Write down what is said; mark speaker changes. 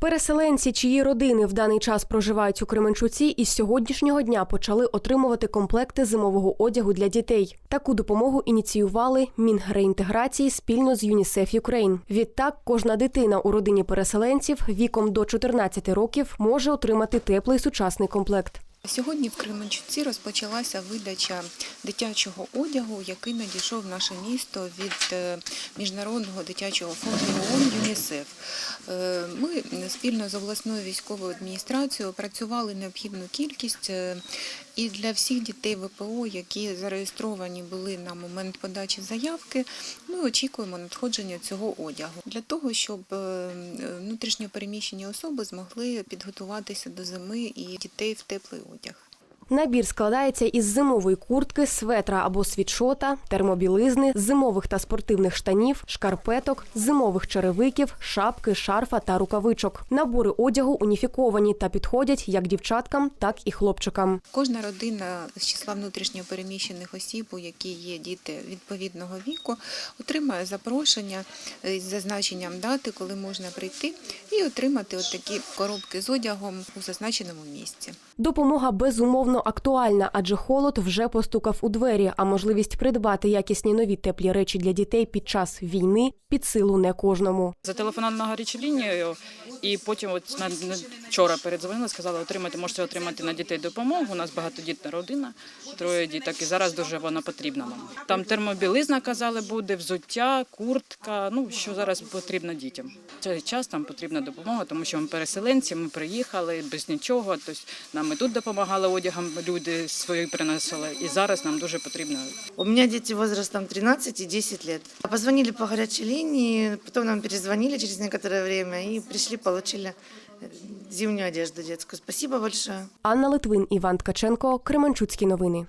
Speaker 1: Переселенці, чиї родини в даний час проживають у Кременчуці, із сьогоднішнього дня почали отримувати комплекти зимового одягу для дітей. Таку допомогу ініціювали Мінреінтеграції спільно з ЮНІСЕФ Юкрейн. Відтак, кожна дитина у родині переселенців віком до 14 років може отримати теплий сучасний комплект.
Speaker 2: Сьогодні в Кременчуці розпочалася видача дитячого одягу, який надійшов в наше місто від е, Міжнародного дитячого фонду ООН ЮНІСЕФ. Е, Ми спільно з обласною військовою адміністрацією опрацювали необхідну кількість е, і для всіх дітей ВПО, які зареєстровані були на момент подачі заявки, ми очікуємо надходження цього одягу для того, щоб е, внутрішньо переміщені особи змогли підготуватися до зими і дітей в теплий одяг.
Speaker 1: Набір складається із зимової куртки, светра або світшота, термобілизни, зимових та спортивних штанів, шкарпеток, зимових черевиків, шапки, шарфа та рукавичок. Набори одягу уніфіковані та підходять як дівчаткам, так і хлопчикам.
Speaker 2: Кожна родина з числа внутрішньо переміщених осіб, у які є діти відповідного віку, отримає запрошення з зазначенням дати, коли можна прийти, і отримати от такі коробки з одягом у зазначеному місці.
Speaker 1: Допомога безумовно актуальна, адже холод вже постукав у двері, а можливість придбати якісні нові теплі речі для дітей під час війни під силу не кожному.
Speaker 3: Зателефонував на гарячу лінію, і потім от вчора передзвонили, сказали, отримати, можете отримати на дітей допомогу. У нас багатодітна родина, троє діток, і зараз дуже вона потрібна нам. Там термобілизна, казали, буде, взуття, куртка. Ну що зараз потрібно дітям. Цей час нам потрібна допомога, тому що ми переселенці, ми приїхали без нічого. Тобто нам і тут допомагали одягом, люди свої приносили. І зараз нам дуже потрібно
Speaker 4: У меня дети возрастом 13 и 10 лет. Позвонили по горячей линии, потом нам перезвонили через некоторое время и пришли, получили э, зимнюю одежду детскую. Спасибо большое.
Speaker 1: Анна Литвин, Іван Ткаченко, Кременчуцькі новини.